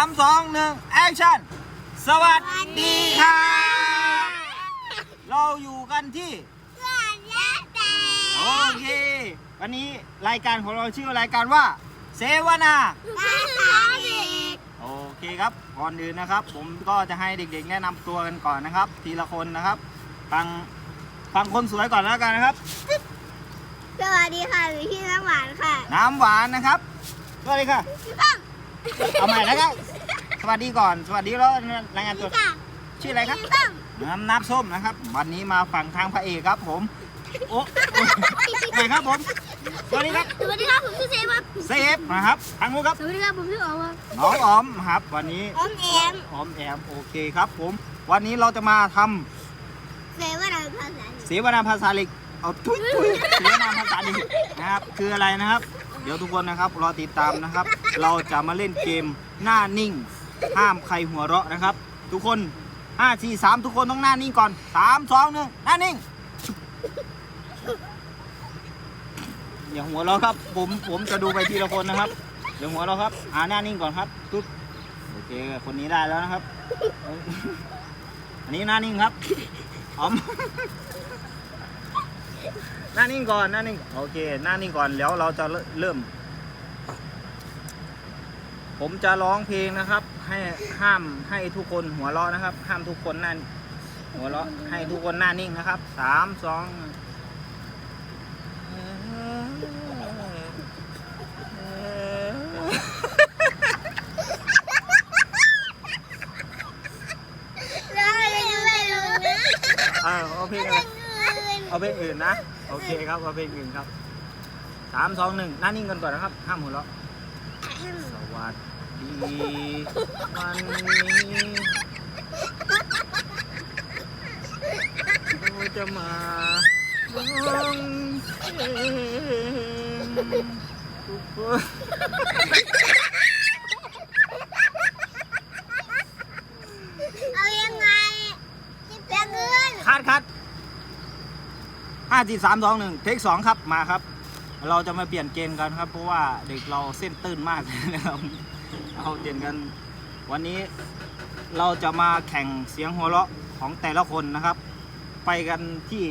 ามสองหนึ่งแอคชั่น สวัสดีค่ะ เราอยู่กันที่โอเค วันนี้รายการของเราชื่อรายการว่า เสวนาโอเคครับ ก่อนอื่นนะครับ ผมก็จะให้เด็กๆ แนะนำตัวกันก่อนนะครับ ทีละคนนะครับ ฟังฟังคนสวยก่อนแล้วกันนะครับ สวัสดีค่ะหรือพี่น้ำหวานค่ะน้ำหวานนะครับสวัสดีค่ะ เอาใหม่นะครับส วัสดีก่อนสวัสดีแล้วรายงานตัวค่ะชื่ออะไรครับน้ำน้ำส้มนะครับ วันนี้มาฝั่งทางพระเอกครับ ผมโอ้ไหนครับผมสวัสดีครับสวัสดีครับผมชื่อเซฟครับเซฟนะครับทางนู้นครับสวัสดีครับผมชื่ออ๋อมครับน้องออมครับวันนี้ออมแอมออมแอมโอเคครับ ผม วันนี้เราจะมาทำเซว่าเราภาษาเสวนาภาษาลิกเอาทุยทุยเสวนาภาษาลิกนะครับคืออะไรนะครับ เดี๋ยวทุกคนนะครับรอติดตามนะครับ เราจะมาเล่นเกมหน้านิ่ง ห้ามใครหัวเราะนะครับ ทุกคน5 4 3ทุกคนต้องหน้านิ่งก่อน3 2 1หน้านิ่งอย่าหัวเราะครับ ผมผมจะดูไปทีละคนนะครับอย่าหัวเราะครับอ่าหน้านิ่งก่อนครับตุ๊บโอเคคนนี้ได้แล้วนะครับ อันนี้หน้านิ่งครับออมหน้านิ่งก่อนหน้านิ่งโอเค หน้านิ่งก่อนแล้วเราจะเริ่ม ผมจะร้องเพลงนะครับ ให้ห้ามให้ทุกคนหัวเราะนะครับ ห้ามทุกคนหน้าหัวเราะให้ทุกคนหน้านิ่งนะครับสามสองแล้วอะไรไม่รู้นะเอาเอาเพลงอะไรเอาเพลงอื่นนะ โอเคครับเอาเพลงอื่นครับสามสองหนึ่งหน้านิ่งกันก่อนนะครับ ห้ามหัวเราะสวัสดี ดีวันนี้เราจะมาร้องเพลงทุกคนเอายังไงจะเงินคัดคัดห้าสี่สามสองหนึ่งเทคสองครับมาครับ เราจะมาเปลี่ยนเกมกันครับ เพราะว่าเด็กเราเส้นตื้นมากนะครับ เราเปลี่ยนกัน วันนี้เราจะมาแข่งเสียงหัวเราะของแต่ละคนนะครับ ไปกันที่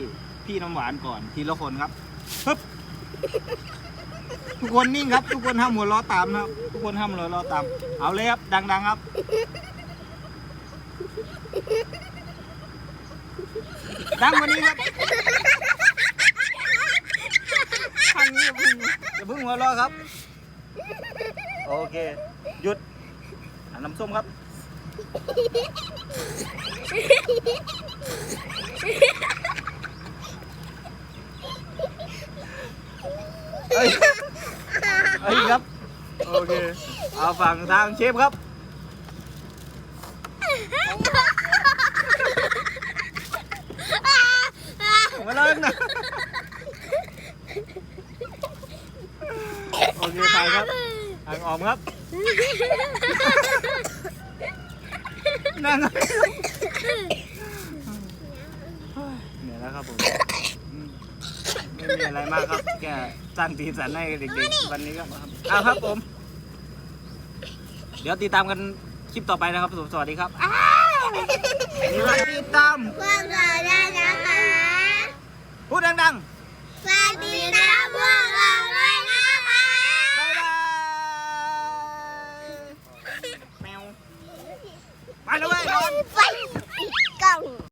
พี่น้ำหวานก่อนทีละคนครับปึ๊บทุกคนนิ่งครับ ทุกคนห้ามหัวเราะตามนะครับทุกคนห้ามหัวเราะตาม เอาเลยครับดัง ๆ ครับ ดังกวันนี้ครับทางนี้อย่าเพิ่งอย่าเพิ่งหัวเราะครับ โอเค หยุดอะน้ำส้มครับ เอ้ยเอ้ยครับ โอเค เอาฝั่งทางเชฟครับ มาเลยนะ โอเคไปครับทางออมครับ นั่งครับเหนื่อยแล้วครับผมอืมไม่มีอะไรมากครับแค่สร้างสีสันให้เด็กๆวันนี้ครับเอาครับผม เดี๋ยวติดตามกันคลิปต่อไปนะครับผมสวัสดีครับอ้าวนี่ว่าติดตาม พวกเราได้นะคะ พูดดังส